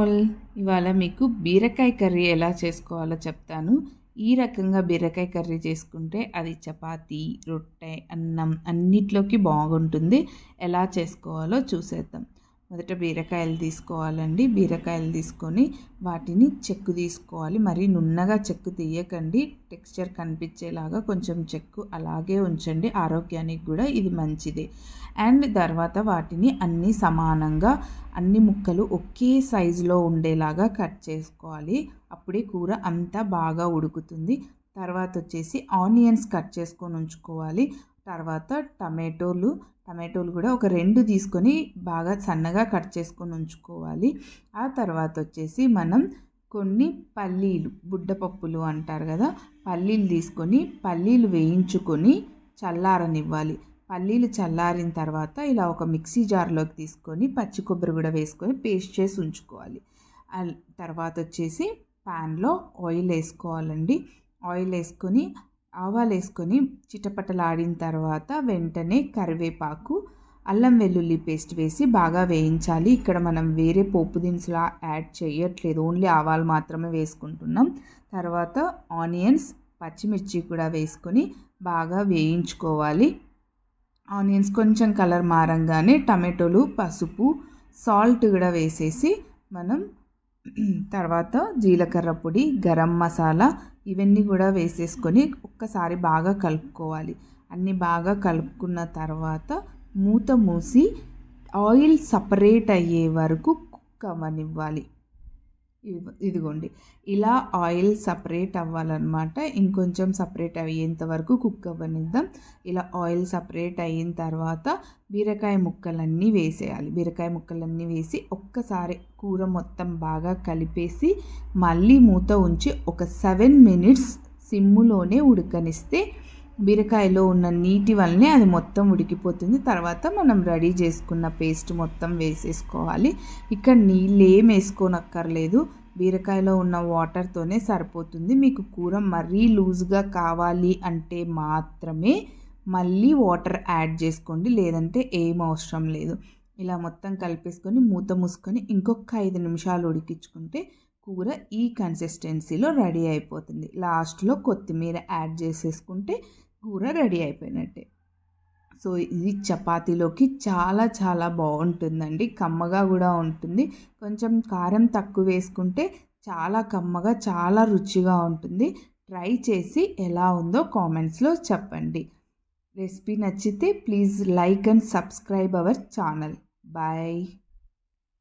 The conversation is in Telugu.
ఆల్ ఇవాళ మీకు బీరకాయ కర్రీ ఎలా చేసుకోవాలో చెప్తాను. ఈ రకంగా బీరకాయ కర్రీ చేసుకుంటే అది చపాతీ రొట్టె అన్నం అన్నిట్లోకి బాగుంటుంది. ఎలా చేసుకోవాలో చూసేద్దాం. మొదట బీరకాయలు తీసుకోవాలండి. బీరకాయలు తీసుకొని వాటిని చెక్కు తీసుకోవాలి. మరి నున్నగా చెక్కు తీయకండి. టెక్స్చర్ కనిపించేలాగా కొంచెం చెక్కు అలాగే ఉంచండి. ఆరోగ్యానికి కూడా ఇది మంచిది. అండ్ తర్వాత వాటిని అన్నీ సమానంగా అన్ని ముక్కలు ఒకే సైజులో ఉండేలాగా కట్ చేసుకోవాలి. అప్పుడే కూర అంతా బాగా ఉడుకుతుంది. తర్వాత వచ్చేసి ఆనియన్స్ కట్ చేసుకొని ఉంచుకోవాలి. తర్వాత టమాటోలు టమాటోలు కూడా ఒక రెండు తీసుకొని బాగా సన్నగా కట్ చేసుకొని ఉంచుకోవాలి. ఆ తర్వాత వచ్చేసి మనం కొన్ని పల్లీలు బుడ్డపప్పులు అంటారు కదా పల్లీలు తీసుకొని పల్లీలు వేయించుకొని చల్లారనివ్వాలి. పల్లీలు చల్లారిన తర్వాత ఇలా ఒక మిక్సీ జార్లోకి తీసుకొని పచ్చి కొబ్బరి కూడా వేసుకొని పేస్ట్ చేసి ఉంచుకోవాలి. తర్వాత వచ్చేసి ప్యాన్లో ఆయిల్ వేసుకోవాలండి. ఆయిల్ వేసుకొని ఆవాలు వేసుకొని చిటపటలాడిన తర్వాత వెంటనే కరివేపాకు అల్లం వెల్లుల్లి పేస్ట్ వేసి బాగా వేయించాలి. ఇక్కడ మనం వేరే పోపు దినుసులా యాడ్ చేయట్లేదు. ఓన్లీ ఆవాలు మాత్రమే వేసుకుంటున్నాం. తర్వాత ఆనియన్స్ పచ్చిమిర్చి కూడా వేసుకొని బాగా వేయించుకోవాలి. ఆనియన్స్ కొంచెం కలర్ మారంగానే టమాటోలు పసుపు సాల్ట్ కూడా వేసేసి మనం తర్వాత జీలకర్ర పొడి గరం మసాలా ఇవన్నీ కూడా వేసేసుకొని ఒక్కసారి బాగా కలుపుకోవాలి. అన్నీ బాగా కలుపుకున్న తర్వాత మూత మూసి ఆయిల్ సపరేట్ అయ్యే వరకు కుక్ అవ్వనివ్వాలి. ఇదిగోండి. ఇలా ఆయిల్ సపరేట్ అవ్వాలన్నమాట. ఇంకొంచెం సపరేట్ అయ్యేంత వరకు కుక్ అవ్వనిద్దాం. ఇలా ఆయిల్ సపరేట్ అయిన తర్వాత బీరకాయ ముక్కలన్నీ వేసేయాలి. బీరకాయ ముక్కలన్నీ వేసి ఒక్కసారి కూర మొత్తం బాగా కలిపేసి మళ్ళీ మూత ఉంచి ఒక సెవెన్ మినిట్స్ సిమ్ములోనే ఉడకనిస్తే బీరకాయలో ఉన్న నీటి వల్లనే అది మొత్తం ఉడికిపోతుంది. తర్వాత మనం రెడీ చేసుకున్న పేస్ట్ మొత్తం వేసేసుకోవాలి. ఇక్కడ నీళ్ళు ఏం వేసుకోనక్కర్లేదు. బీరకాయలో ఉన్న వాటర్తోనే సరిపోతుంది. మీకు కూర మరీ లూజ్గా కావాలి అంటే మాత్రమే మళ్ళీ వాటర్ యాడ్ చేసుకోండి. లేదంటే ఏం అవసరం లేదు. ఇలా మొత్తం కలిపేసుకొని మూత మూసుకొని ఇంకొక ఐదు నిమిషాలు ఉడికించుకుంటే కూర ఈ కన్సిస్టెన్సీలో రెడీ అయిపోతుంది. లాస్ట్లో కొత్తిమీర యాడ్ చేసేసుకుంటే కూర రెడీ అయిపోయినట్టే. సో ఇది చపాతీలోకి చాలా చాలా బాగుంటుందండి. కమ్మగా కూడా ఉంటుంది. కొంచెం కారం తక్కువ వేసుకుంటే చాలా కమ్మగా చాలా రుచిగా ఉంటుంది. ట్రై చేసి ఎలా ఉందో కామెంట్స్లో చెప్పండి. రెసిపీ నచ్చితే please like and subscribe our channel. Bye.